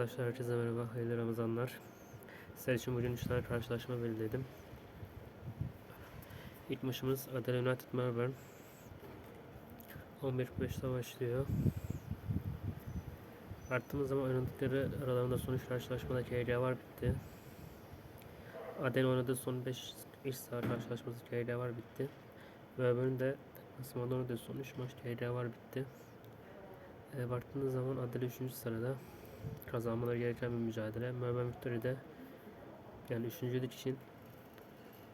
Arkadaşlar herkese merhaba, hayırlı Ramazanlar. Sizler için bugün 3 tane karşılaşma belirledim. İlk maçımız Adela United Melbourne. 11.45'te başlıyor. Arttığımız zaman oynadıkları aralarında son 3 karşılaşmada KD var bitti. Adela oynadığı son 5 iç saha karşılaşması KD var bitti. Melbourne de Deplasmanda oynadığı son 3 maç KD var bitti. E, baktığınız zaman Adela 3. sırada kazanmaları gereken bir mücadele. Melbourne Victory'de yani üçüncülük için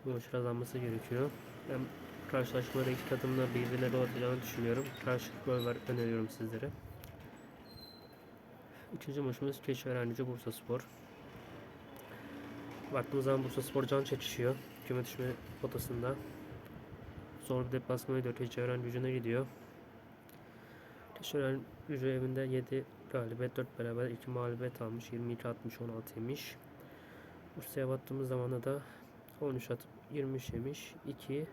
bu maçı kazanması gerekiyor. Ben karşılaşmada iki takımda birbirine gol atacağını düşünüyorum. Karşılık gol var öneriyorum sizlere. Üçüncü maçımız Keçiörenci Bursa Spor. Baktığımız zaman Bursa Spor can çekişiyor. Küme düşme potasında. Zor bir deplasmana gidiyor. Keçiören gücüne gidiyor. Keçiören gücü evinde 7 galibiyet 4 beraber 2 mağlubiyet almış. 22 60 16 yemiş. Bursa'ya baktığımız zaman da 13 atıp 23 yemiş. 2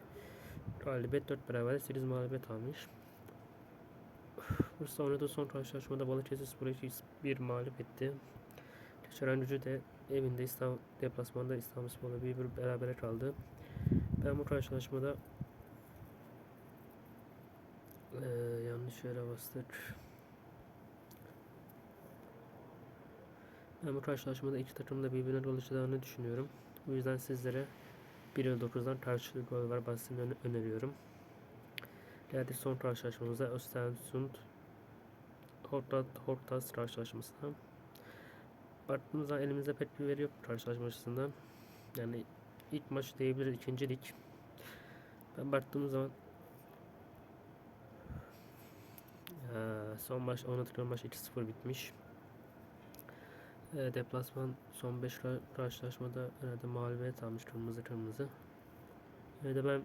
galibiyet 4 beraber 8 mağlubiyet almış. Bursa oynadığı son karşılaşmada Balıkesir Spor'u 1 mağlup etti. Keçören gücü de evinde İstanbul, deplasmanda İstanbul Spor'la bir, bir berabere kaldı. Ben bu karşılaşmada eee, yanlış yere bastık. Ben bu karşılaşmada iki takım da birbirine gol atacağını düşünüyorum. Bu yüzden sizlere 1 ve 9'dan karşılıklı gol var öne- öneriyorum. Geldik son karşılaşmamıza Östersund Hortat Hortas karşılaşmasına. Baktığımız zaman elimizde pek bir veri yok karşılaşma. Yani ilk maç diyebiliriz ikinci lig. Ben baktığımız zaman son maç oynadıkları maç 2-0 bitmiş. E, deplasman son 5 karşılaşmada herhalde mağlubiyet almış kırmızı kırmızı. Ve de ben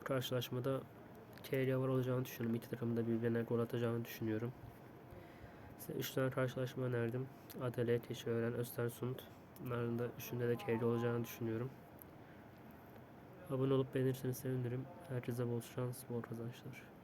bu karşılaşmada KD var olacağını düşünüyorum. İki takımın da birbirine gol atacağını düşünüyorum. Size 3 tane karşılaşma önerdim. Adele, Keçiören, Östersund. Bunların da üçünde de KD olacağını düşünüyorum. Abone olup beğenirseniz sevinirim. Herkese bol şans, bol kazançlar.